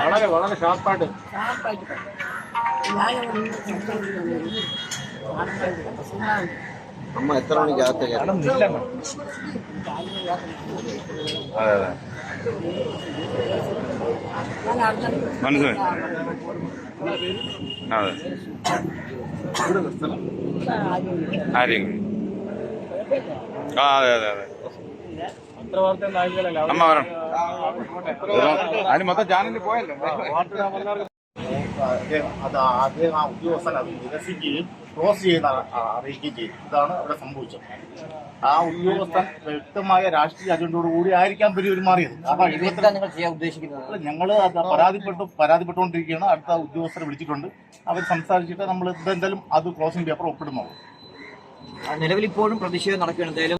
വളരെ വളരെ ഷാർപ്പായിട്ട്. അമ്മ എത്ര മണിക്ക് അകത്ത് കയറി നില്ല അതെ അതെ. ഞാൻ അടുത്ത മനസ്സിലായി അതെ ആരെയും ആ അതെ അതെ അതെ. അമ്മ വരണം അതിന് മൊത്തം ചാനലിൽ പോയല്ലോ. അത് അദ്ദേഹം ആ ഉദ്യോഗസ്ഥൻ അത് നിരസിക്കുകയും ക്ലോസ് ആ, അറിയിക്കുകയും ചെയ്തു ഇതാണ് അവിടെ സംഭവിച്ചത് ആ ഉദ്യോഗസ്ഥൻ വ്യക്തമായ രാഷ്ട്രീയ അജണ്ടയോടുകൂടി ആയിരിക്കാം പെരുമാറിയത് ഉദ്ദേശിക്കുന്നത് ഞങ്ങൾ പരാതിപ്പെട്ടു പരാതിപ്പെട്ടുകൊണ്ടിരിക്കുകയാണ് അടുത്ത ഉദ്യോഗസ്ഥരെ വിളിച്ചിട്ടുണ്ട് അവർ സംസാരിച്ചിട്ട് നമ്മൾ എന്തായാലും അത് ക്ലോസിംഗ് പേപ്പർ ഒപ്പിടുന്നു നിലവിൽ ഇപ്പോഴും പ്രതിഷേധം നടക്കുകയാണ്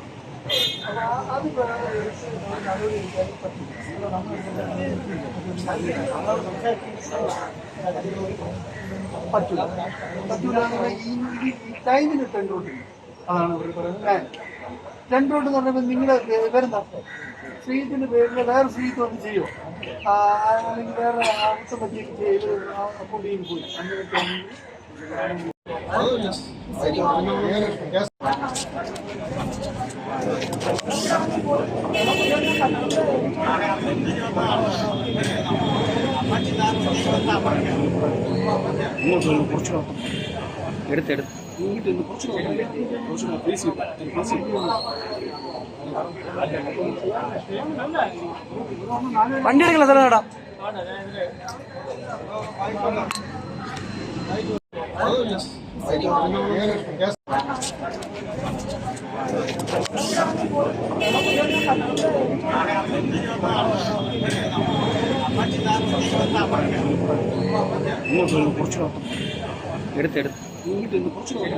പറ്റൂല. പറ്റൂല ഈ ടൈമിന് ടെൻഡ് റോട്ടില്ല അതാണ് ഇവർ പറയുന്നത്. ടെൻഡ് റോട്ട് എന്ന് പറയുമ്പോൾ നിങ്ങൾ വരുന്ന സ്ത്രീത്തിന്റെ പേരിൽ വേറെ സ്ത്രീത്ത് ഒന്ന് ചെയ്യോ അല്ലെങ്കിൽ വേറെ അർത്ഥം പറ്റിയൊക്കെ ചെയ്ത് കൊണ്ടുപോയി പോയി. അങ്ങനെയൊക്കെ இன்னொரு பிடிச்சிடும் எடுத்து எடுத்து. உங்ககிட்ட இந்த பிடிச்சிடும் பிடிச்சிடும் பேசி பேசி வண்டி எடுக்கல தரடா Thank you. இன்னும் சொல்லு பிடிச்சிடும் எடுத்து எடுத்து. உங்ககிட்ட இந்த பிடிச்சிடும்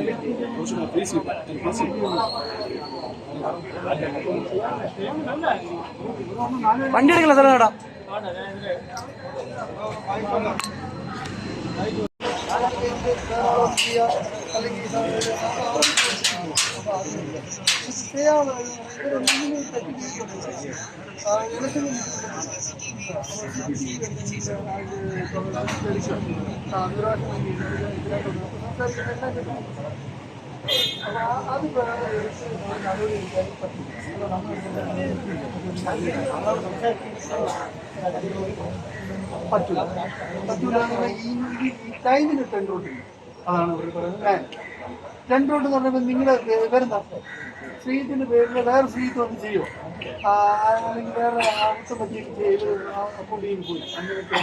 பிடிச்சிடும் பேசி பேசி. வண்டி எடுக்கல சார் மேடம் Thank you. പറഞ്ഞാൽ ഈ ഈ- ടൈമിന് ടെൻഡ് റോട്ടില്ല അതാണ് ഇവർ പറയുന്നത്. എന്ന് പറയുമ്പോൾ നിങ്ങൾ വരുന്ന സ്ത്രീത്തിന്റെ പേരിൽ വേറെ സ്ത്രീത്ത് വന്ന് ചെയ്യോ ആ, അല്ലെങ്കിൽ വേറെ അർത്ഥം പറ്റിയൊക്കെ ചെയ്ത് കൊണ്ടുപോയി പോയി. അങ്ങനെയൊക്കെ